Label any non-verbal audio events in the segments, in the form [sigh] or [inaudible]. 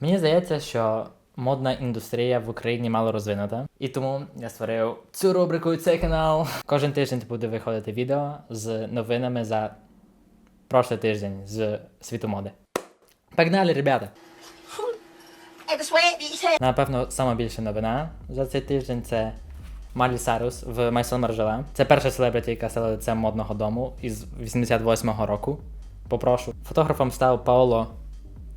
Мені здається, що модна індустрія в Україні мало розвинута. І тому я створив цю рубрику і цей канал. Кожен тиждень буде виходити відео з новинами за прошлий тиждень з світу моди. Погнали, ребята! Напевно, сама більша новина за цей тиждень це Малі Сарус в Майсон Маржела. Це перша селебриті, яка стала лицем модного дому із 88-го року. Попрошу. Фотографом став Паоло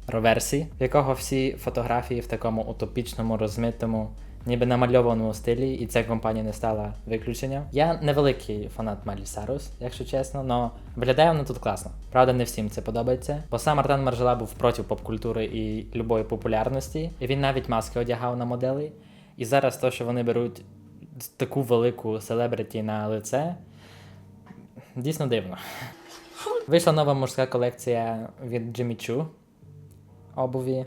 Роверсі, в якого всі фотографії в такому утопічному, розмитому, ніби намальованому стилі, і ця компанія не стала виключенням. Я невеликий фанат Малі Сарус, якщо чесно, але виглядає вона тут класно. Правда, не всім це подобається. Бо сам Артан Маржела був проти поп-культури і любої популярності, і він навіть маски одягав на моделей. І зараз то, що вони беруть таку велику селебриті на лице, дійсно дивно. Вийшла нова мужська колекція від Jimmy Choo обуві.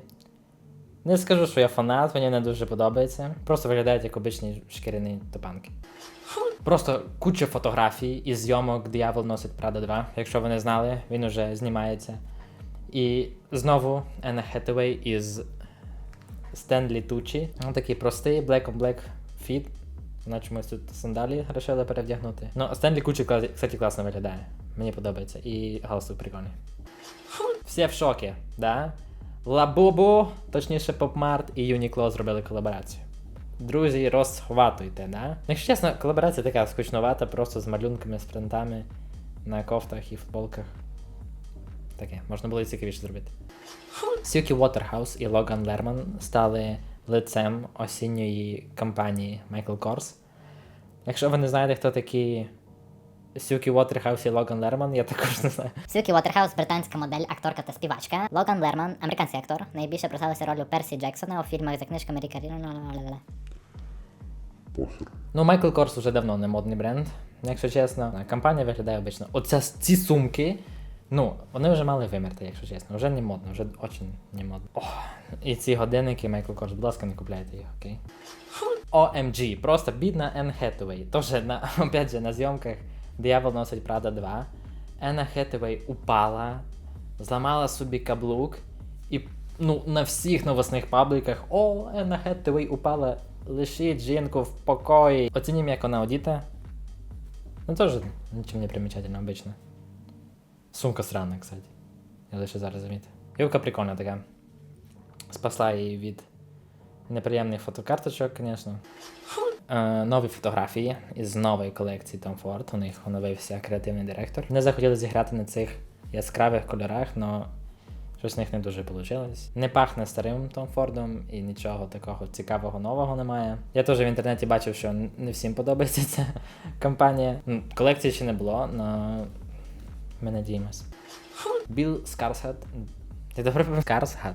Не скажу, що я фанат, мені не дуже подобається. Просто виглядають як обичні шкіряні топанки. Просто куча фотографій і зйомок Диявол носить Prada 2. Якщо ви не знали, він уже знімається. І знову Anna Hathaway із Стенлі Тучі. Ну, такий простий black on black fit. Вона чомусь тут сандалі вирішила перевдягнути. Ну, Стенлі Кучі, кстати, класно виглядає. Мені подобається. І галстук прикольний. Всі в шокі, да? Лабубу, точніше Попмарт і Uniqlo зробили колаборацію. Друзі, розхватуйте, да? Якщо чесно, колаборація така скучновата, просто з малюнками, з принтами на кофтах і футболках. Таке, можна було і цікавіше зробити. Сюкі Waterhouse і Логан Лерман стали лицем осінньої кампанії Michael Kors. Якщо ви не знаєте, хто такі Сюкі Waterhouse і Логан Лерман, я також не знаю. Сюкі Уотерхаус британська модель, акторка та співачка. Логан Лерман, американський актор, найбільше прославився ролью Персі Джексона у фільмах за книжками Ріка Рі- Ну, Michael Kors уже давно не модний бренд, якщо чесно. Компанія виглядає обично. Оця ці сумки, ну, вони вже мали вимерти, якщо чесно. Вже не модно, вже очень не модно. О, і ці годинники Michael Kors, будь ласка, не купляйте їх, окей? [laughs] OMG, просто бідна Anne Hathaway. Тоже на, [laughs] опять же, на зйомках Диявол носить Prada 2. Anna Hathaway упала, зламала собі каблук, і ну, на всіх новосних пабліках О, Anna Hathaway упала, лишіть жінку в покої. Оцінім, як вона одіта. Ну, теж нічим не примечательно, обично. Сумка срана, кстати. Я лише зараз замітив. Юбка прикольна така. Спасла її від неприємних фотокарточок, звісно. Е, нові фотографії із нової колекції Tom Ford. У них оновився креативний директор. Не захотіли зіграти на цих яскравих кольорах, але щось в них не дуже вийшло. Не пахне старим Том Фордом і нічого такого цікавого нового немає. Я теж в інтернеті бачив, що не всім подобається ця компанія. Колекції ще не було, але ми надіємось. Біл Скарсгад. Ти добре? Скарсгад.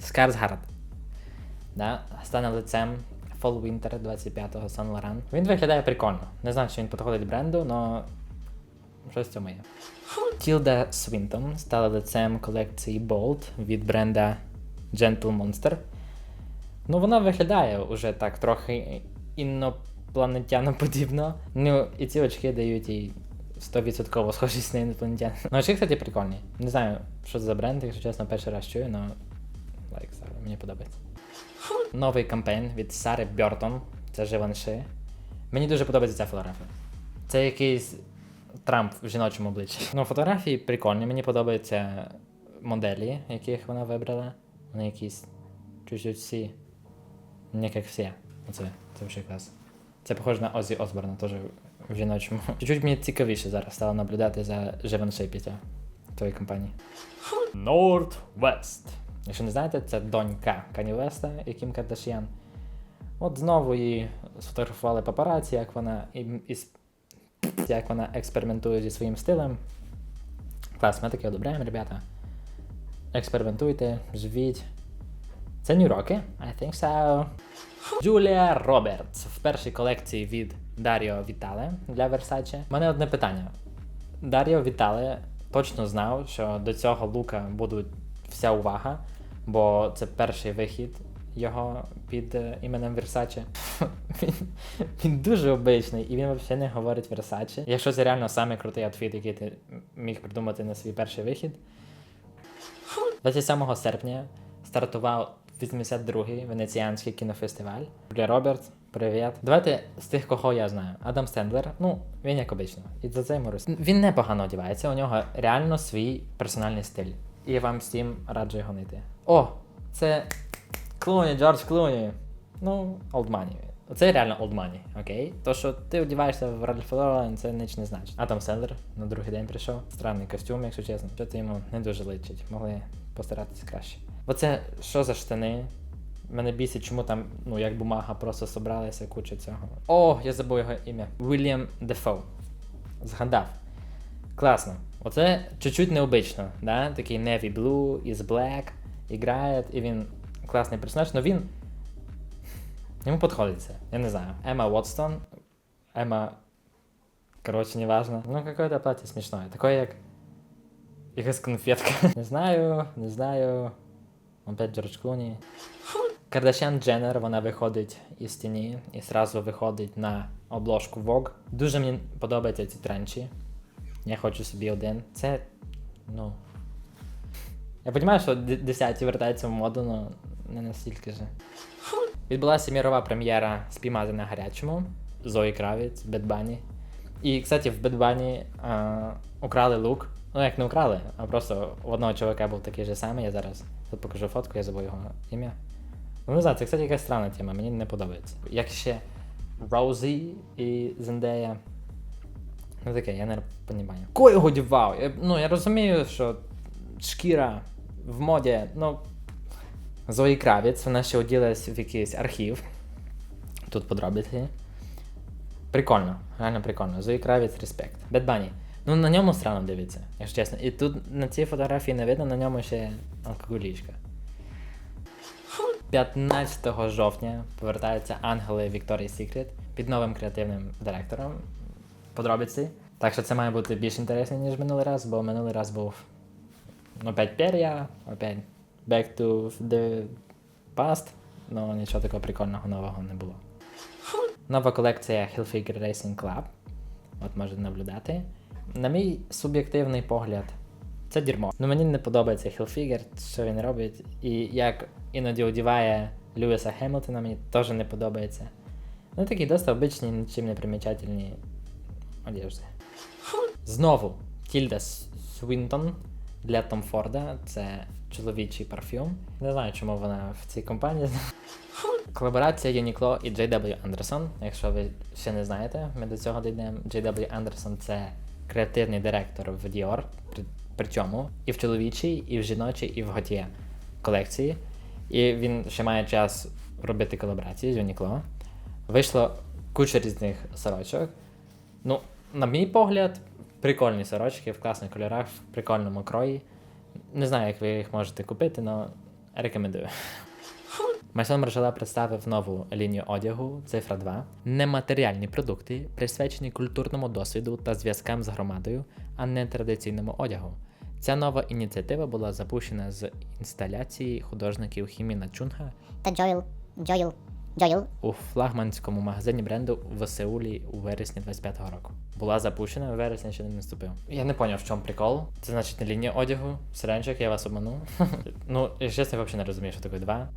Скарсгард. Да, стане лицем Fall Winter 25-го Saint Laurent. Він виглядає прикольно. Не знаю, чи він підходить бренду, але щось в цьому є. Тілда Свінтон стала лицем колекції Bold від бренда Gentle Monster. Ну, вона виглядає уже так трохи інопланетяноподібно. Ну, і ці очки дають їй 100% схожість на інопланетян. Ну, очки, кстати, прикольні. Не знаю, що це за бренд, якщо чесно, перший раз чую, але лайк ставлю, мені подобається. Новий кампейн від Сари Бьортон. Це Живанши. Мені дуже подобається ця фотографія. Це якийсь Трамп в жіночому обличчі. Ну, фотографії прикольні, мені подобаються моделі, яких вона вибрала. Вони якісь чуть-чуть всі. Не як всі. Оце, це вже клас. Це похоже на Озі Осборна, теж в жіночому. Чуть-чуть мені цікавіше зараз стало наблюдати за Живанши після тої компанії. Northwest. Якщо не знаєте, це донька Кані Веста і Кім Кардашян. От знову її сфотографували папараці, як вона і, як вона експериментує зі своїм стилем. Клас, ми таке одобряємо, ребята. Експериментуйте, живіть. Це New Rocky? I think so. Джулія Робертс в першій колекції від Даріо Вітале для Versace. У мене одне питання. Даріо Вітале точно знав, що до цього лука буде вся увага, бо це перший вихід його під е, іменем Versace. [laughs] він, він дуже обичний і він взагалі не говорить Versace. Якщо це реально самий крутий outfit, який ти міг придумати на свій перший вихід. 27 серпня стартував 82-й Венеціанський кінофестиваль. Джулія Робертс, привіт. Давайте з тих, кого я знаю. Адам Стендлер, ну, він як обично. І за це йому роз- Він непогано одягається, у нього реально свій персональний стиль. І я вам всім раджу його знайти. О, це Клуні, Джордж Клуні. Ну, Old Money. Це реально Money, окей? То, що ти одягаєшся в Ральф Лорен, це ніч не значить. Адам Сендлер на другий день прийшов. Странний костюм, якщо чесно. Що то йому не дуже личить. Могли постаратися краще. Оце що за штани? Мене бісить, чому там, ну, як бумага, просто собралася куча цього. О, я забув його ім'я. Вільям Дефо. Згадав. Класно. Оце чуть-чуть необично, да? Такий Navy Blue із Black іграє, і він класний персонаж, але він. Йому підходить це. Я не знаю. Емма Уотстон. Емма. Короче, неважно. Ну, какое-то платье смешное. Такое, як. Якась конфетка. [laughs] Не знаю, не знаю. Опять Джордж Клуні. Кардашян Дженнер, вона виходить із тіні і зразу виходить на обложку Vogue. Дуже мені подобаються ці тренчі. Я хочу собі один. Це. Ну. Я розумію, що д- десяті вертаються в моду, але не настільки же. Відбулася мірова прем'єра Спіймати на гарячому Зої Кравіць, Bunny. І, кстати, в Bunny а, украли лук. Ну, як не украли, а просто у одного чоловіка був такий же самий. Я зараз тут покажу фотку, я забув його ім'я. Ну, не знаю, це, кстати, якась странна тема, мені не подобається. Як ще Роузі і Зендея. Ну таке, я не розумію. Кого його дівав? Ну, я розумію, що шкіра в моді, ну. Зої Кравіц, вона ще оділась в якийсь архів. Тут подробиці. Прикольно, реально прикольно. Зої Кравіц, респект. Bad Bunny. Ну на ньому странно дивиться, якщо чесно. І тут на цій фотографії не видно, на ньому ще алкоголічка. 15 жовтня повертаються ангели Victoria's Secret під новим креативним директором. Подробиці. Так що це має бути більш інтересно, ніж минулий раз, бо минулий раз був опять пер'я, опять back to the past, ну нічого такого прикольного нового не було. Нова колекція Hillfigure Racing Club. От можете наблюдати. На мій суб'єктивний погляд, це дерьмо. Ну мені не подобається Hillfigure, що він робить. І як іноді одіває Льюіса Хемілтона, мені теж не подобається. Ну такі досить обичні, нічим не примічательні одежди. Знову Тільда Свінтон для Том Форда. Це чоловічий парфюм. Не знаю, чому вона в цій компанії. [laughs] Колаборація Uniqlo і JW Anderson. Якщо ви ще не знаєте, ми до цього дійдемо. JW Anderson це креативний директор в Dior, при- причому і в чоловічій, і в жіночій, і в Gautier колекції. І він ще має час робити колаборації з Uniqlo. Вийшло куча різних сорочок. Ну, на мій погляд, прикольні сорочки в класних кольорах, в прикольному крої. Не знаю, як ви їх можете купити, але рекомендую. Майсон Маржела представив нову лінію одягу цифра 2. Нематеріальні продукти, присвячені культурному досвіду та зв'язкам з громадою, а не традиційному одягу. Ця нова ініціатива була запущена з інсталяції художників Хіміна Чунга Та Джоїл, Джоїл, Джоїл у флагманському магазині бренду в Сеулі у вересні 25-го року. Була запущена, вересня ще не наступив. Я не поняв, в чому прикол. Це значить не лінія одягу, сиренчик, я вас обманув. [laughs] ну, якщо чесно, я взагалі не розумію, що таке 2.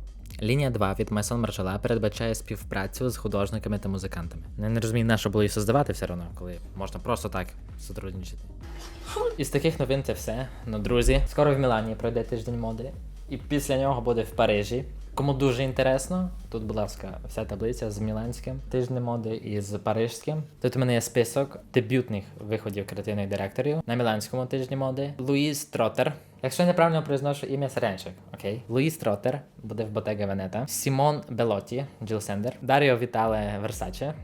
Лінія 2 від Майсон Маржела передбачає співпрацю з художниками та музикантами. Я не розумію, на що було її создавати все одно, коли можна просто так сотрудничати. Із таких новин це все. Ну, друзі, скоро в Мілані пройде тиждень моди, і після нього буде в Парижі. Кому дуже інтересно, тут, будь ласка, вся таблиця з міланським тижнем моди і з парижським. Тут у мене є список дебютних виходів креативних директорів на міланському тижні моди. Луїс Тротер. Якщо я неправильно произношу ім'я Саренчик, окей. Луїс Тротер буде в Ботега Венета. Сімон Белоті, Джил Сендер. Даріо Вітале Версаче.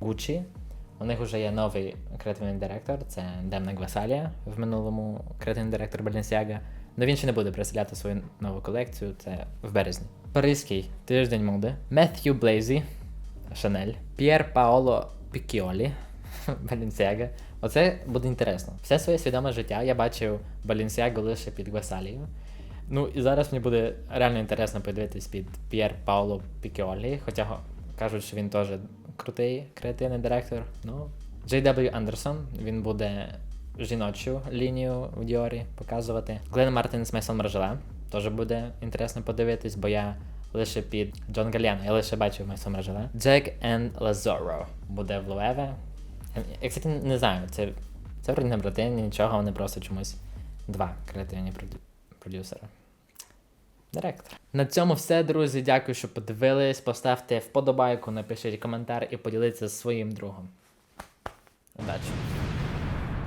Гуччі. У них вже є новий креативний директор, це Демна Гвасалія, в минулому креативний директор Balenciaga. Но він ще не буде представляти свою нову колекцію, це в березні. Паризький тиждень моди. Меттью Блейзі, Шанель, П'єр Паоло Пікіолі, [laughs] Balenciaga. Оце буде інтересно. Все своє свідоме життя я бачив Balenciaga лише під Гвасалію. Ну і зараз мені буде реально інтересно подивитись під П'єр Паоло Пікіолі, хоча кажуть, що він теж крутий креативний директор. Ну, JW Anderson, він буде жіночу лінію в Діорі показувати. Глен Мартин з Мейсон Маржела, теж буде інтересно подивитись, бо я лише під Джон Галіано, я лише бачив Майсон Маржеле. Джек енд Лазоро буде в Луеве. Я, кстати, не знаю, це, це вроді не брати, нічого, вони просто чомусь два креативні продю- продюсери. Директор. На цьому все, друзі. Дякую, що подивились. Поставте вподобайку, напишіть коментар і поділіться зі своїм другом. Удачі!